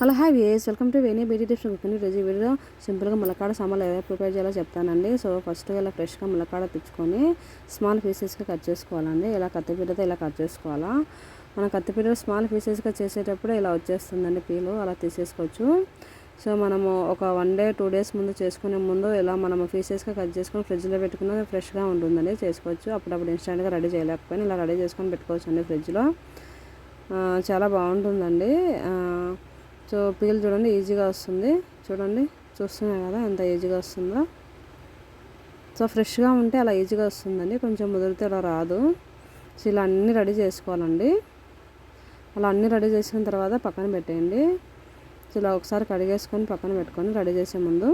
Hello hi guys welcome to Veni beauty tips cooking video సింపుల్గా ములక్కాడ సామాన్లు ఎలా ప్రిపేర్ చేయాలో చెప్తానండి. సో ఫస్ట్ ఇలా ఫ్రెష్గా ములక్కాడ తెచ్చుకొని స్మాల్ పీసెస్గా కట్ చేసుకోవాలండి. ఇలా కత్తిపీటతో ఇలా కట్ చేసుకోవాలా. మనం కత్తిపీట స్మాల్ పీసెస్గా చేసేటప్పుడు ఇలా వచ్చేస్తుందండి పీలు. అలా తీసేసుకోవచ్చు. సో మనము ఒక వన్ డే టూ డేస్ ముందు చేసుకునే ముందు ఇలా మనం పీసెస్గా కట్ చేసుకొని ఫ్రిడ్జ్లో పెట్టుకున్న ఫ్రెష్గా ఉంటుందండి. చేసుకోవచ్చు. అప్పుడప్పుడు ఇన్స్టెంట్గా రెడీ చేయలేకపోయినా ఇలా రెడీ చేసుకొని పెట్టుకోవచ్చు అండి ఫ్రిడ్జ్లో చాలా బాగుంటుందండి. సో పీల్ చూడండి ఈజీగా వస్తుంది. చూడండి చూస్తున్నాయి కదా ఎంత ఈజీగా వస్తుందో. సో ఫ్రెష్గా ఉంటే అలా ఈజీగా వస్తుందండి. కొంచెం ముదిరితే అలా రాదు. సో ఇలా అన్నీ రెడీ చేసుకోవాలండి. అలా అన్నీ రెడీ చేసిన తర్వాత పక్కన పెట్టేయండి. సో ఇలా ఒకసారి కడిగేసుకొని పక్కన పెట్టుకొని రెడీ చేసే ముందు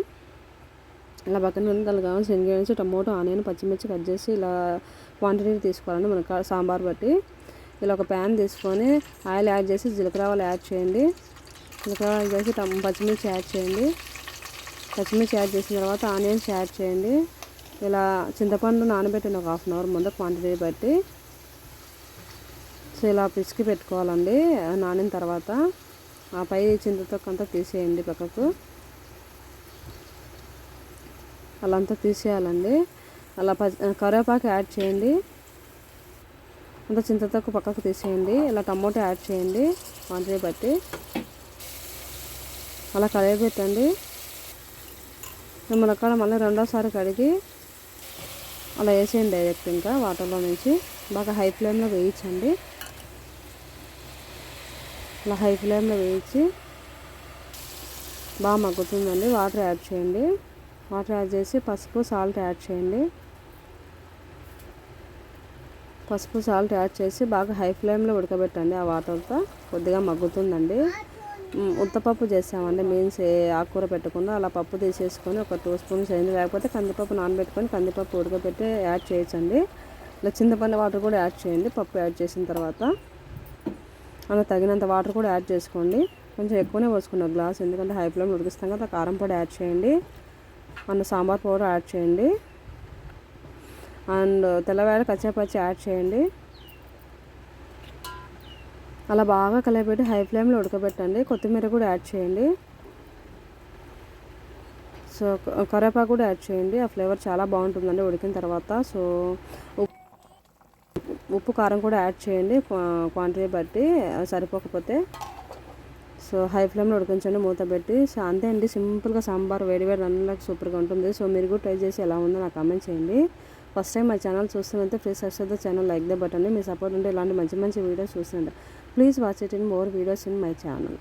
ఇలా పక్కన పెట్టి దానికి కావాలి శనగ టమోటో ఆనియన్ పచ్చిమిర్చి కట్ చేసి ఇలా క్వాంటిటీ తీసుకోవాలండి మనకు సాంబార్ బట్టి. ఇలా ఒక ప్యాన్ తీసుకొని ఆయిల్ యాడ్ చేసి జీలకర్ర యాడ్ చేయండి. జీలకర్ర చేసి పచ్చిమిర్చి యాడ్ చేయండి. పచ్చిమిర్చి యాడ్ చేసిన తర్వాత ఆనియన్స్ యాడ్ చేయండి. ఇలా చింతపండు నానబెట్టిన ఒక హాఫ్ అన్ అవర్ ముందు క్వాంటిటీ బట్టి. సో ఇలా పిసికి పెట్టుకోవాలండి. నానిన తర్వాత ఆ పై చింతతొక్కంతా తీసేయండి పక్కకు. అలా అంతా తీసేయాలండి. అలా కరివేపాకు యాడ్ చేయండి. అంత చింతతొక్క పక్కకు తీసేయండి. ఇలా టమోటా యాడ్ చేయండి. క్వాంటిటీ బట్టి. అలా కడగబెట్టండి ములక్కాడ మళ్ళీ రెండోసారి కడిగి అలా వేసేయండి డైరెక్ట్ ఇంకా వాటర్లో నుంచి. బాగా హై ఫ్లేమ్లో వేయించండి. అలా హై ఫ్లేమ్లో వేయించి బాగా మగ్గుతుందండి. వాటర్ యాడ్ చేయండి. వాటర్ యాడ్ చేసి పసుపు సాల్ట్ యాడ్ చేయండి. పసుపు సాల్ట్ యాడ్ చేసి బాగా హై ఫ్లేమ్లో ఉడకబెట్టండి ఆ వాటర్తో. కొద్దిగా మగ్గుతుందండి. ఉత్తపప్పు చేసామండి. మీన్స్ ఏ ఆకుకూర పెట్టకుండా అలా పప్పు తీసేసుకొని ఒక టూ స్పూన్స్ అయింది. లేకపోతే కందిపప్పు నానబెట్టుకొని కందిపప్పు ఉడకబెట్టి యాడ్ చేయొచ్చండి. ఇలా చింతపండు వాటర్ కూడా యాడ్ చేయండి. పప్పు యాడ్ చేసిన తర్వాత అలా తగినంత వాటర్ కూడా యాడ్ చేసుకోండి. కొంచెం ఎక్కువనే పోసుకున్నాం గ్లాస్ ఎందుకంటే హై ఫ్లేమ్ ఉడికిస్తాం కదా కారం పొడి యాడ్ చేయండి. అండ్ సాంబార్ పౌడర్ యాడ్ చేయండి. అండ్ తెల్లవారు కచ్చాపచ్చి యాడ్ చేయండి. అలా బాగా కలిపెట్టి హై ఫ్లేమ్లో ఉడకబెట్టండి. కొత్తిమీర కూడా యాడ్ చేయండి. సో కరేపాకు కూడా యాడ్ చేయండి. ఆ ఫ్లేవర్ చాలా బాగుంటుందండి ఉడికిన తర్వాత. సో ఉప్పు కారం కూడా యాడ్ చేయండి. క్వాంటిటీ బట్టి సరిపోకపోతే. సో హై ఫ్లేమ్లో ఉడికించండి మూత పెట్టి. సో అంతే అండి. సింపుల్గా సాంబార్ వేడి వేడి అన్నంలోకి సూపర్గా ఉంటుంది. సో మీరు కూడా ట్రై చేసి ఎలా ఉందో నాకు కామెంట్ చేయండి. ఫస్ట్ టైం మా channel చూస్తున్నంత please subscribe channel like the button me support ఉంటే ఇలాంటి మంచి మంచి వీడియోస్ చూస్తుంటే please watch it in more videos in my channel